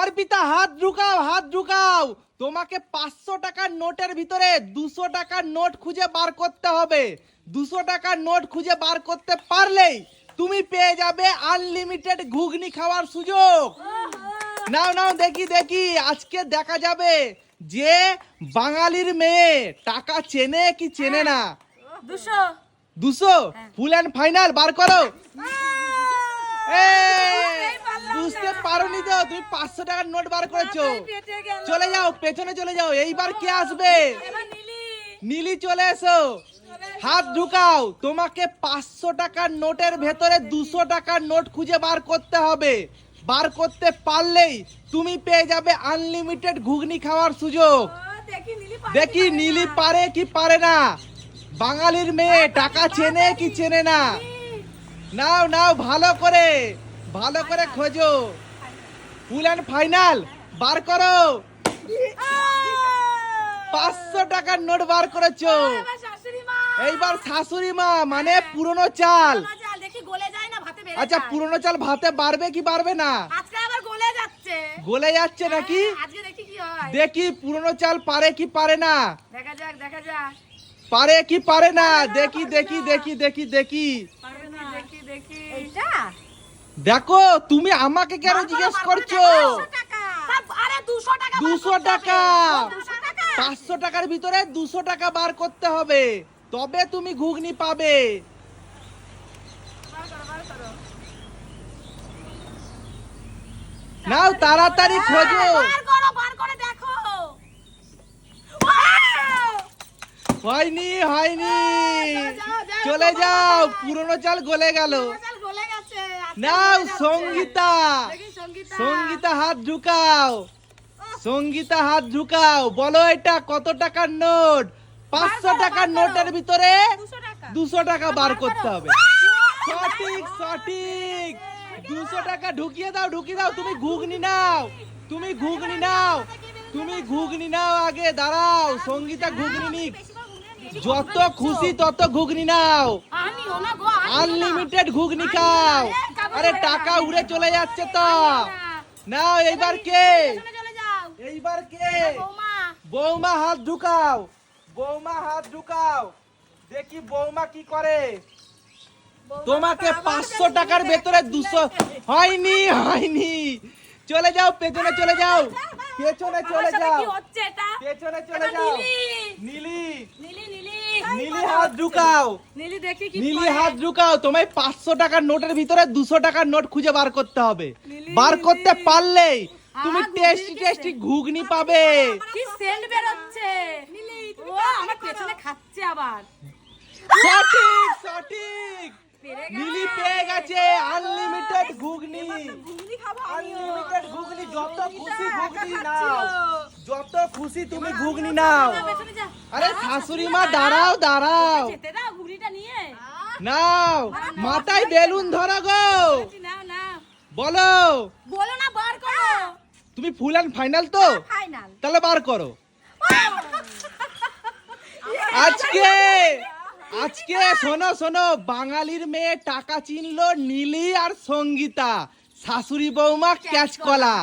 অর্পিতা হাত ঢুকাও হাত ঢুকাও। তোমাকে পাঁচশো টাকার নোটের ভিতরে দুশো টাকার নোট খুঁজে বার করতে হবে। দুশো টাকার নোট খুঁজে বার করতে পারলেই তুমি পেয়ে যাবে আনলিমিটেড ঘুগনি খাওয়ার সুযোগ। নাও নাও দেখি দেখি আজকে দেখা যাবে যে বাঙালির মেয়ে টাকা চেনে কি চেনে না। দুশো। দুশো? ফুল অ্যান্ড ফাইনাল বার করো। এই, পারোনি তো তুমি পাঁচশো টাকার নোট বার করেছ। চলে যাও পেছনে চলে যাও এইবার কে আসবে? নীলি। চলে এসো। হাত ঢুকাও তোমাকে পাঁচশো টাকার নোটের ভেতরে দুশো টাকার নোট খুঁজে বার করতে হবে। বার করতে পারলেই তুমি পেয়ে যাবে আনলিমিটেড ঘুগনি খাওয়ার সুযোগ। দেখি নীলি। পারে কি পারে না। বাঙালির মেয়ে টাকা চেনে কি চেনে না? নাও নাও ভালো করে ভালো করে খোঁজো। ফুল অ্যান্ড ফাইনাল বার করো। পাঁচশো টাকার নোট বার করেছ। এইবার শাশুড়ি মা মানে পুরনো চাল। দেখি আচ্ছা। পুরনো চাল ভাতে বাড়বে কি বাড়বে না? গলে যাচ্ছে। নাকি? হ্যাঁ, দেখি কি পুরনো চাল পারে কি পারে না? দেখা যাক দেখা যাক। পারে কি পারে না? দেখি দেখি দেখি দেখি দেখি। দেখি দেখি দেখো তুমি আমাকে কেন জিজ্ঞেস করছ? আরে 200 টাকা দুশো টাকা। পাঁচশো টাকার ভিতরে দুশো টাকা বার করতে হবে। তবে তুমি ঘুগনি পাবে। নাও তাড়াতাড়ি খোঁজো! হয়নি হয়নি। যাও, চলে যাও। পুরনো চাল গলে গেল চাল গলে গেছে আজকে নাও সঙ্গীতা। সঙ্গীতা হাত ঢুকাও সঙ্গীতা হাত ঢুকাও বলো এটা কত টাকার নোট? পাঁচশো টাকার নোটের ভিতরে দুশো টাকা বার করতে হবে। সঠিক সঠিক। দুশো টাকা ঢুকিয়ে দাও ঢুকিয়ে দাও। তুমি ঘুগনি নাও। তুমি ঘুগনি নাও। তুমি ঘুগনি নাও আগে দাঁড়াও। সঙ্গীতা ঘুগনি নিক। যত খুশি তত ঘুগনি নাও। আনলিমিটেড ঘুগনি খাও। আরে টাকা উড়ে চলে যাচ্ছে তো। নাও এইবার কে? এইবার কে? বৌমা হাত ঢুকাও। বৌমা হাত ঢুকাও। দেখি বৌমা কি করে। তোমাকে পাঁচশো টাকার ভেতরে দুশো হয়নি হয়নি। চলে যাও পেছনে চলে যাও। পেছনে চলে যাও। পেছনে চলে যাও নীলি। নীলি নীলি নীলি নীলি হাত ঢুকাও। নীলি দেখি কি নীলি হাত ঢুকাও তোমায় পাঁচশো টাকার নোটের ভিতরে দুশো টাকার নোট খুঁজে বার করতে হবে। বার করতে পারলেই তুমি ঘুগনি টেস্টি টেস্টি ঘুগনি পাবে। কি সেন্ট নীলি ও আমার পেছনে খাচ্ছে আবার। সঠিক সঠিক। নীলি পেয়ে গেছে আনলিমিটেড ঘুগনি। আনলিমিটেড ঘুগনি যত খুশি ঘুগনি নাও। যত খুশি তুমি ঘুগনি নাও। পেছনে যা। আরে শাশুড়ি মা দাঁড়াও দাঁড়াও। নাও মাথায় বেলুন ধরো গো। নাও নাও। বলো। বলো না বার করো। তুমি ফুল অ্যান্ড ফাইনাল তো? ফাইনাল তাহলে বার করো। আজকে আজকে শোনো শোনো বাঙালির মেয়ে টাকা চিনলো নীলি আর সঙ্গীতা। শাশুড়ি বৌমা ক্যাচ কলা।